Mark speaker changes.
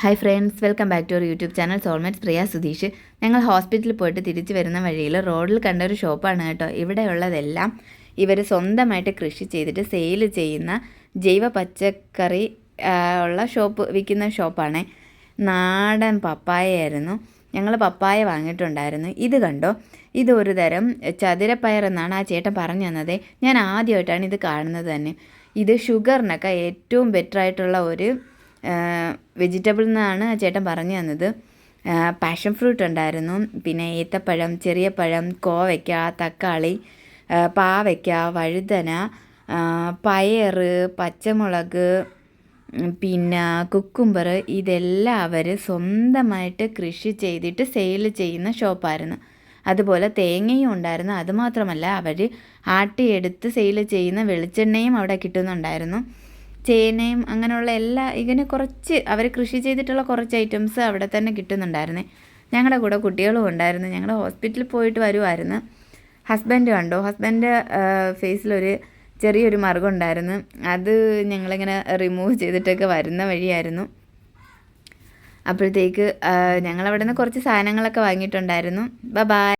Speaker 1: Hi friends welcome back to our YouTube channel soulmate Priya Sudheesh ഞങ്ങൾ ഹോസ്പിറ്റലിൽ പോയിട്ട് തിരിച്ചു വരുന്ന വഴിയിൽ റോഡിൽ കണ്ട ഒരു ഷോപ്പാണ് കേട്ടോ. ഇവിടെയുള്ളതെല്ലാം ഇവർ സ്വന്തമായിട്ട് കൃഷി ചെയ്തിട്ട് സെയിൽ ചെയ്യുന്ന ജൈവ പച്ചക്കറി ഉള്ള ഷോപ്പ് വിൽക്കുന്ന ഷോപ്പാണ് നാടൻ പപ്പായയായിരുന്നു. ഞങ്ങൾ പപ്പായ വാങ്ങിയിട്ടുണ്ടായിരുന്നു. ഇത് കണ്ടോ? ഇത് തരം ചതുരപ്പയർ എന്നാണ് ആ ചേട്ടൻ പറഞ്ഞു തന്നത്. ഞാൻ ആദ്യമായിട്ടാണ് ഇത് കാണുന്നത് തന്നെ. ഇത് ഷുഗറിനൊക്കെ ഏറ്റവും ബെറ്റർ ആയിട്ടുള്ള ഒരു വെജിറ്റബിൾ എന്നാണ് ചേട്ടൻ പറഞ്ഞു തന്നത്. പാഷൻ ഫ്രൂട്ട് ഉണ്ടായിരുന്നു. പിന്നെ ഏത്തപ്പഴം ചെറിയ പഴം കോവയ്ക്ക തക്കാളി പാവയ്ക്ക വഴുതന പയർ പച്ചമുളക് പിന്നെ കുക്കുംബർ ഇതെല്ലാം അവർ സ്വന്തമായിട്ട് കൃഷി ചെയ്തിട്ട് സെയിൽ ചെയ്യുന്ന ഷോപ്പായിരുന്നു അതുപോലെ തേങ്ങയും ഉണ്ടായിരുന്നു. അതുമാത്രമല്ല അവർ ആട്ടിയെടുത്ത് സെയിൽ ചെയ്യുന്ന വെളിച്ചെണ്ണയും അവിടെ കിട്ടുന്നുണ്ടായിരുന്നു. ചേനയും അങ്ങനെയുള്ള എല്ലാ ഇങ്ങനെ കുറച്ച് അവർ കൃഷി ചെയ്തിട്ടുള്ള കുറച്ച് ഐറ്റംസ് അവിടെ തന്നെ കിട്ടുന്നുണ്ടായിരുന്നു. ഞങ്ങളുടെ കൂടെ കുട്ടികളും ഉണ്ടായിരുന്നു. ഞങ്ങൾ ഹോസ്പിറ്റലിൽ പോയിട്ട് വരുമായിരുന്നു ഹസ്ബൻഡ് കണ്ടോ. ഹസ്ബൻഡ് ഫേസിലൊരു ചെറിയൊരു മറുകം ഉണ്ടായിരുന്നു അത് ഞങ്ങളിങ്ങനെ റിമൂവ് ചെയ്തിട്ടൊക്കെ വരുന്ന വഴിയായിരുന്നു. അപ്പോഴത്തേക്ക് ഞങ്ങളവിടെ നിന്ന് കുറച്ച് സാധനങ്ങളൊക്കെ വാങ്ങിയിട്ടുണ്ടായിരുന്നു. ബ ബായ്